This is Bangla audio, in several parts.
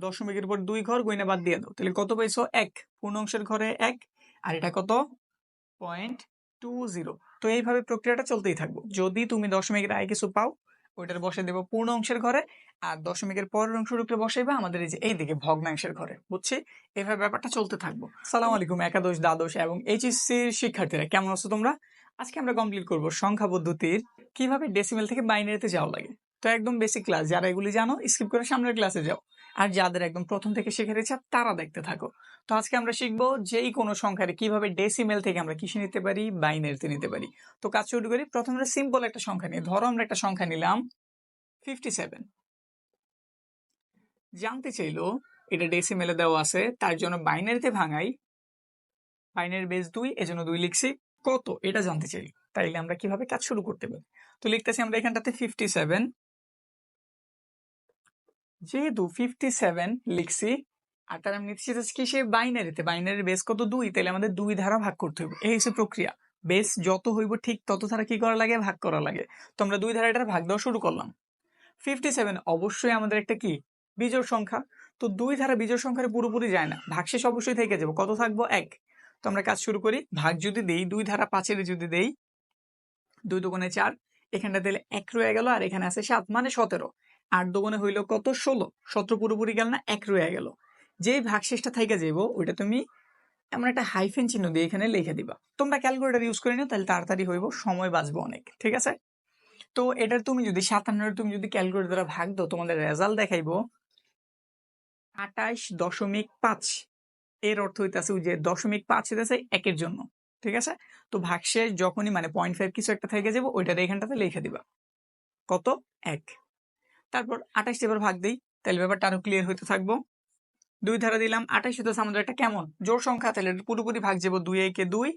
দশমিকের উপর দুই ঘর গইনা বাদ দিয়ে দাও। তাহলে কত পাইছো? এক। পূর্ণ অংশের ঘরে এক। আর এটা কত? Point two zero. তো এইভাবে প্রক্রিয়াটা চলতেই থাকব। যদি তুমি দশমিকের আগে কিছু পাও, ওইটার বসে দেবো পূর্ণ অংশের ঘরে। আর দশমিকের পরের অংশ রূপে বসাইবা আমাদের এই যে এইদিকে ভগ্নাংশের ঘরে। বুঝছি? এভাবে ব্যাপারটা চলতে থাকব। সালাম আলাইকুম, একাদশ, দ্বাদশ এবং এইচএসসির শিক্ষার্থীরা, কেমন আছো তোমরা? আজকে আমরা কমপ্লিট করব সংখ্যা পদ্ধতির কীভাবে ডেসিমেল থেকে বাইনারিতে যাওয়া লাগে। তো একদম বেসিক ক্লাস যারা এগুলি জানো স্কিপ করে সামনের ক্লাসে যাও। আর যাদের একদম প্রথম থেকে শেখার ইচ্ছা, তারা দেখতে থাকো। তো আজকে আমরা শিখব যেই কোনো সংখ্যারে কীভাবে ডেসিমেল থেকে আমরা কিসে নিতে পারি বাইনারিতে নিতে পারি। তো কাজ শুরু করি, প্রথমে সিম্পল একটা সংখ্যা নিই। ধরো আমরা একটা সংখ্যা নিলাম ফিফটি সেভেন জানতে চাইলো, এটা ডেসিমেলে দেওয়া আছে, তার জন্য বাইনারিতে ভাঙাই। বাইনারি বেস দুই, এজন্য দুই লিখছি। কত? এটা জানতে চাই তাইলে আমরা কীভাবে কাজ শুরু করতে পারি? তো লিখতেছি আমরা এখানটাতে ফিফটি সেভেন যেহেতু ফিফটি সেভেন লিখছি, আর তার আমি নিতে চাইতেছি কি সে বাইনারিতে বাইনারির বেস কত দুই? তাহলে আমাদের দুই ধারা ভাগ করতে হবে এই হচ্ছে প্রক্রিয়া। বেস যত হইব ঠিক তত ধারা কি করা লাগে? ভাগ করা লাগে। তো আমরা দুই ধারা এটার ভাগ দেওয়া শুরু করলাম। ফিফটি সেভেন অবশ্যই আমাদের একটা কি? বিজোড় সংখ্যা। তো দুই ধারা বিজোড় সংখ্যার পুরোপুরি যায় না। ভাগশেষ অবশ্যই থেকে যাব। কত থাকব? এক। তো আমরা কাজ শুরু করি। ভাগ যদি দেই, দুই ধারা পাঁচের যদি দেই, দুই দোকানে চার, এখানটা দিলে এক রয়ে গেল, আর এখানে আছে সাত মানে সতেরো। আট দোকানে হইল কত? ষোলো। সতেরো পুরোপুরি গেল না, এক রয়ে গেল। যেই ভাগশেষটা থেকে যাব ওইটা তুমি এমন একটা হাইফেন চিহ্ন দিয়ে এখানে লিখে দিবা। তোমরা ক্যালকুলেটার ইউজ করে নিও তাহলে তাড়াতাড়ি হইব, সময় বাঁচবো অনেক, ঠিক আছে? তো এটার তুমি যদি সাতান্নের তুমি যদি ক্যালকুলেটর দ্বারা ভাগ দাও, তোমাদের রেজাল্ট দেখাইবো। আটাইশ দশমিক পাঁচ। এর অর্থ হইতেছে যে দশমিক পাঁচ হইতেছে একের জন্য, ঠিক আছে? তো ভাগশেষ যখনই মানে পয়েন্ট ফাইভ কিছু একটা থেকে যাব ওইটা এখানটাতে লিখে দিবা। কত? এক। তারপর আঠাশটি এবার ভাগ দিই, তাহলে ব্যাপারটা আরও ক্লিয়ার হইতে থাকব। দুই ধারা দিলাম আঠাশ হইতেছে আমাদের একটা কেমন? জোর সংখ্যা, তাহলে পুরোপুরি ভাগ যাব দুই একে দুই,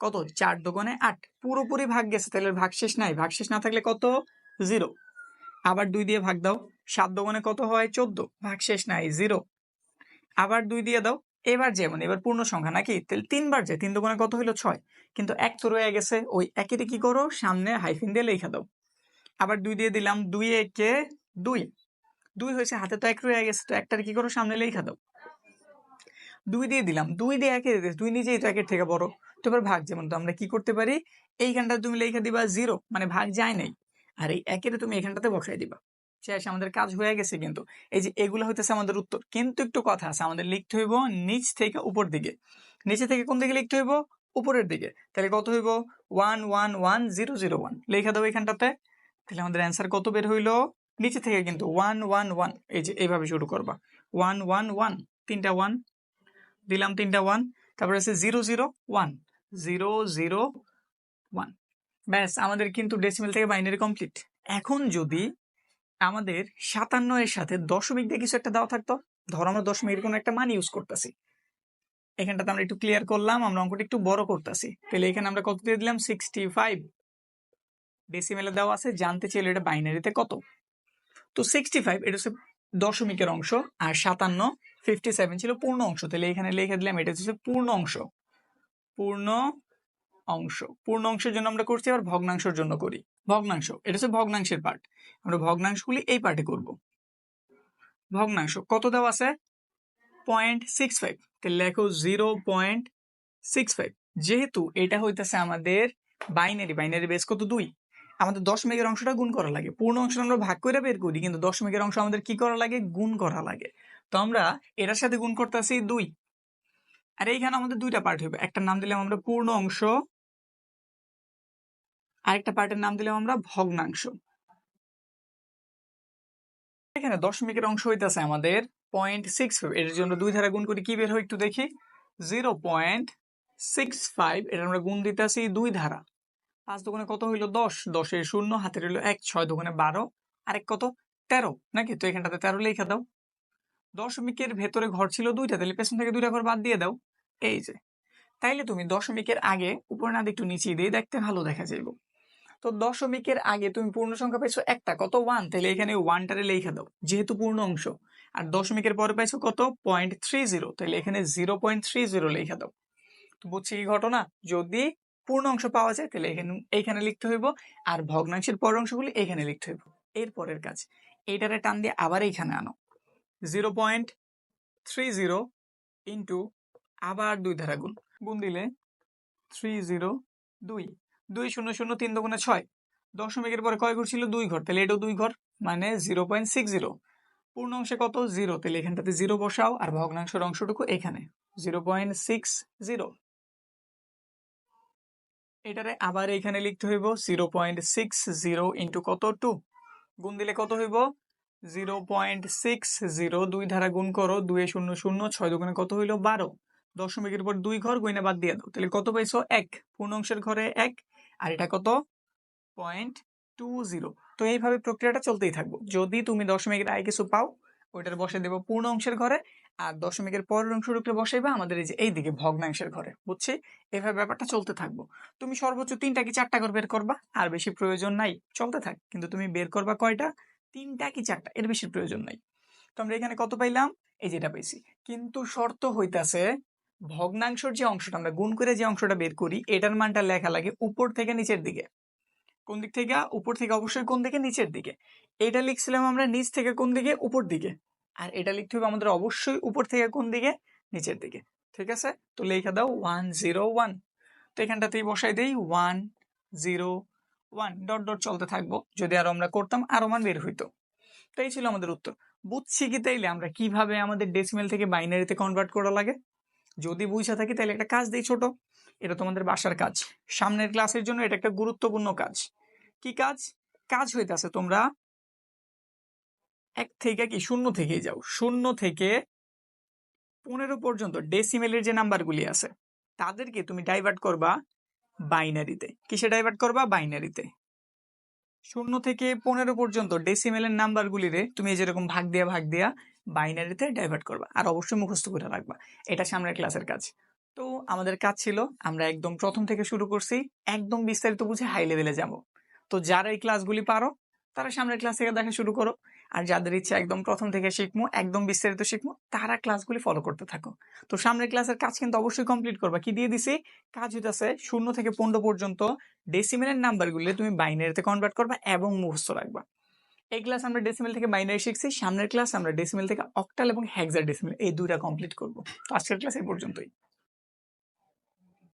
কত? চার দোকানে আট। পুরোপুরি ভাগ গেছে, তাহলে ভাগ শেষ নাই। ভাগ শেষ না থাকলে কত? জিরো। আবার দুই দিয়ে ভাগ দাও, সাত দোকানে কত হয়? চোদ্দ। ভাগ শেষ নাই, জিরো। আবার দুই দিয়ে দাও, এবার যেমন, এবার পূর্ণ সংখ্যা নাকি? তাহলে তিনবার যে তিন দোকানে কত হইল? ছয়। কিন্তু এক তো রয়ে গেছে, ওই একেতে কি করো? সামনে হাইফিন দিয়ে লেখা দাও। আবার দুই দিয়ে দিলাম, দুই একে দুই। দুই হয়েছে, হাতে তো এক রয়ে গেছে, তো একটার কি করো সামনে লেখা দাও। দুই দিয়ে দিলাম। দুই দিয়ে একে দুই নিজেই তো একের থেকে বড়। তো এবার ভাগ যেমন তো আমরা কি করতে পারি? এইখানটা তুমি লেখা দিবা জিরো মানে ভাগ যায় নাই। আর এই একের তুমি এখানটাতে বসাই দিবা। শেষ, আমাদের কাজ হয়ে গেছে কিন্তু। এই যে এগুলো হইতেছে আমাদের উত্তর। কিন্তু একটু কথা আছে, আমাদের লিখতে হইব নিচ থেকে উপর দিকে। নিচে থেকে কোন দিকে লিখতে হইব? উপরের দিকে। তাহলে কত হইব? One one one zero zero one লেখা দেবো এখানটাতে। তাহলে আমাদের অ্যান্সার কত বের হইল? নিচে থেকে কিন্তু ওয়ান ওয়ান ওয়ান এই যে এইভাবে শুরু করবা। ওয়ান ওয়ান ওয়ান তিনটা ওয়ান দিলাম তিনটা ওয়ান তারপরে আছে zero zero one zero zero one ব্যাস, আমাদের কিন্তু ডেসিমেল থেকে বাইনারি কমপ্লিট এখন যদি আমাদের সাতান্ন এর সাথে দশমিক দিয়ে কিছু একটা দেওয়া থাকতো, ধরো আমরা দশমিকের কোনো একটা মান ইউজ করতেছি। এখানটাতে আমরা একটু ক্লিয়ার করলাম, আমরা অঙ্কটা একটু বড় করতেছি। তাহলে এখানে আমরা কত দিয়ে দিলাম? সিক্সটি ফাইভ ডেসিমেলে দেওয়া আছে, জানতে চাইলে এটা বাইনারিতে কত? তো সিক্সটি ফাইভ এটা হচ্ছে দশমিকের অংশ আর সাতান্ন ফিফটি সেভেন ছিল পূর্ণ অংশ। তাহলে এখানে লিখে দিলাম, এটা হচ্ছে পূর্ণ অংশ। পূর্ণ অংশ। পূর্ণ অংশের জন্য আমরা করছি আবার ভগ্নাংশের জন্য করি। ভগ্নাংশ, এটা হচ্ছে ভগ্নাংশের পার্ট আমরা ভগ্নাংশগুলি এই পার্টে করব। ভগ্নাংশ, কত দেওয়া আছে? পয়েন্ট সিক্স ফাইভ তাহলে লেখো জিরো পয়েন্ট সিক্স ফাইভ যেহেতু এটা হইতেছে আমাদের বাইনারি বাইনারি বেস কত? দুই। আমাদের দশমিকের অংশটা গুণ করা লাগে। পূর্ণ অংশটা আমরা ভাগ করে বের করি, কিন্তু দশমিকের অংশ আমাদের কি করা লাগে? গুণ করা লাগে। তো আমরা এটার সাথে গুণ করতেছি দুই। আর এইখানে আমাদের দুইটা পার্ট হবে। একটা নাম দিলাম আমরা পূর্ণ অংশ, আরেকটা পার্টের নাম দিলাম আমরা ভগ্নাংশ। এখানে দশমিকের অংশ হইতেছে আমাদের পয়েন্ট সিক্স ফাইভ এটার জন্য দুই ধারা গুণ করি কি বের হয় একটু দেখি? জিরো পয়েন্ট সিক্স ফাইভ এটা আমরা গুণ দিতেছি দুই ধারা। পাঁচ দোকানে কত হইল? দশ। দশের শূন্য, হাতের হইল এক, ছয় দোকানে বারো। আরেক কত? তেরো। নাকি? তো এখানটাতে তেরো লেখা দাও। দশমিকের ভেতরে ঘর ছিল দুইটা, তাহলে পেছন থেকে দুইটা ঘর বাদ দিয়ে দাও। এই যে। তাইলে তুমি দশমিকের আগে উপরে না একটু নিচে দিয়ে দেখতে ভালো দেখা যাইব। তো দশমিকের আগে তুমি পূর্ণ সংখ্যা পাইছো একটা, কত? ওয়ান। তাহলে এখানে ওয়ানটারে লেখা দাও, যেহেতু পূর্ণ অংশ। আর দশমিকের পরে পাইছো কত? Point three zero. তাহলে এখানে জিরো পয়েন্ট থ্রি জিরো লেখা দাও। তো বুঝছি কি ঘটনা? যদি পূর্ণ অংশ পাওয়া যায়, তাহলে এখানে, এইখানে লিখতে হইব। আর ভগ্নাংশের পর অংশগুলি এখানে লিখতে হইব। এর পরের কাজ, এইটারে টান দিয়ে আবার এইখানে আনো। Zero point three zero into আবার দুই ধারা গুণ। গুণ দিলে থ্রি জিরো দুই। দুই শূন্য শূন্য তিন দোকানে ছয়। দশমিকের পরে কয় ঘর ছিল? দুই ঘর। তাহলে এটাও দুই ঘর মানে জিরো পয়েন্ট সিক্স জিরো। পূর্ণ অংশে কত? জিরো। তাহলে এখানটাতে জিরো বসাও, আর ভগ্নাংশের অংশটুকু এখানে। Zero point six zero. এটারে আবার এখানে লিখতে হইব zero point six zero into কত টু? গুণ দিলে কত হইব? জিরো পয়েন্ট সিক্স জিরো দুই ধারা গুণ করো, দুই শূন্য শূন্য, ছয় দোকানে কত হইল? বারো। দশমিকের পর দুই ঘর গইনা বাদ দিয়ে দাও। তাহলে কত পাইছো? এক। পূর্ণাংশের ঘরে এক। আর এটা কত? Point two zero. তো এইভাবে প্রক্রিয়াটা চলতেই থাকব। যদি তুমি দশমিকের আয় কিছু পাও ওইটার বসে দেবো পূর্ণ অংশের ঘরে, আর দশমিকের পরের অংশ রূপে বসাইবা আমাদের এই যে এইদিকে ভগ্নাংশের ঘরে, বুঝছি? এভাবে ব্যাপারটা চলতে থাকব। তুমি সর্বোচ্চ তিনটা কি চারটা করে বের করবা? আর বেশি প্রয়োজন নাই, চলতে থাক, কিন্তু তুমি বের করবা কয়টা? তিনটা কি চারটা, এর বেশি প্রয়োজন নাই। তো আমরা এখানে কত পাইলাম? এই যেটা পাইছি। কিন্তু শর্ত হইতাছে, ভগ্নাংশের যে অংশটা, আমরা গুণ করে যে অংশটা বের করি, এটার মানটা লেখা লাগে উপর থেকে নিচের দিকে। কোন দিক থেকে? উপর থেকে, অবশ্যই কোন দিকে? নিচের দিকে। এটা লিখছিলাম আমরা নিচ থেকে কোন দিকে? উপর দিকে। আর এটা লিখতে হবে আমাদের অবশ্যই উপর থেকে কোন দিকে? নিচের দিকে। ঠিক আছে? তো লেখা দাও ওয়ান জিরো ওয়ান। তো এখানটাতেই বসাই দেই, one zero one. Dot dot চলতে থাকব। যদি আরও আমরা করতাম, আরও মান বের হইতো। তো এই ছিল আমাদের উত্তর। বুঝছি কি তাইলে? আমরা কীভাবে আমাদের ডেসিমেল থেকে বাইনারিতে কনভার্ট করা লাগে? যদি বুঝা থাকি তাহলে একটা কাজ দিই ছোট। এটা তোমাদের বাসার কাজ। সামনের ক্লাসের জন্য এটা একটা গুরুত্বপূর্ণ কাজ। কি কাজ? কাজ হইতাছে তোমরা এক থেকে কি শূন্য থেকেই যাও। শূন্য থেকে পনেরো পর্যন্ত ডেসিমেলের যে নাম্বারগুলি আছে, তাদেরকে তুমি ডাইভার্ট করবা বাইনারিতে কিসে ডাইভার্ট করবা? বাইনারিতে শূন্য থেকে পনেরো পর্যন্ত ডেসিমেলের নাম্বারগুলিরে তুমি যেরকম ভাগ দিয়া ভাগ দিয়া বাইনারিতে ডাইভার্ট করবা। আর অবশ্যই মুখস্থ করে রাখবা। এটা সামনের ক্লাসের কাজ। তো আমাদের কাজ ছিল, আমরা একদম প্রথম থেকে শুরু করছি, একদম বিস্তারিত বুঝে হাই লেভেলে যাব। তো যারা এই ক্লাসগুলি পারো, তারা সামনের ক্লাস থেকে দেখা শুরু করো, আর যাদের ইচ্ছা একদম প্রথম থেকে শিখব একদম বিস্তারিত শিখব তারা ক্লাসগুলি ফলো করতে থাকো। তো সামনের ক্লাসের কাজ কিন্তু অবশ্যই কমপ্লিট করবা। কি দিয়ে দিছি? কাজ হইতেছে শূন্য থেকে পনেরো পর্যন্ত ডেসিমেলের নাম্বারগুলি তুমি বাইনারিতে কনভার্ট করবা এবং মুখস্থ রাখবা। এই ক্লাস আমরা ডেসিমেল থেকে বাইনারি শিখছি, সামনের ক্লাস আমরা ডেসিমেল থেকে অক্টাল এবং হ্যাক্সার ডেসিমেল এই দুইটা কমপ্লিট করব। তো আজকের ক্লাস এই পর্যন্তই।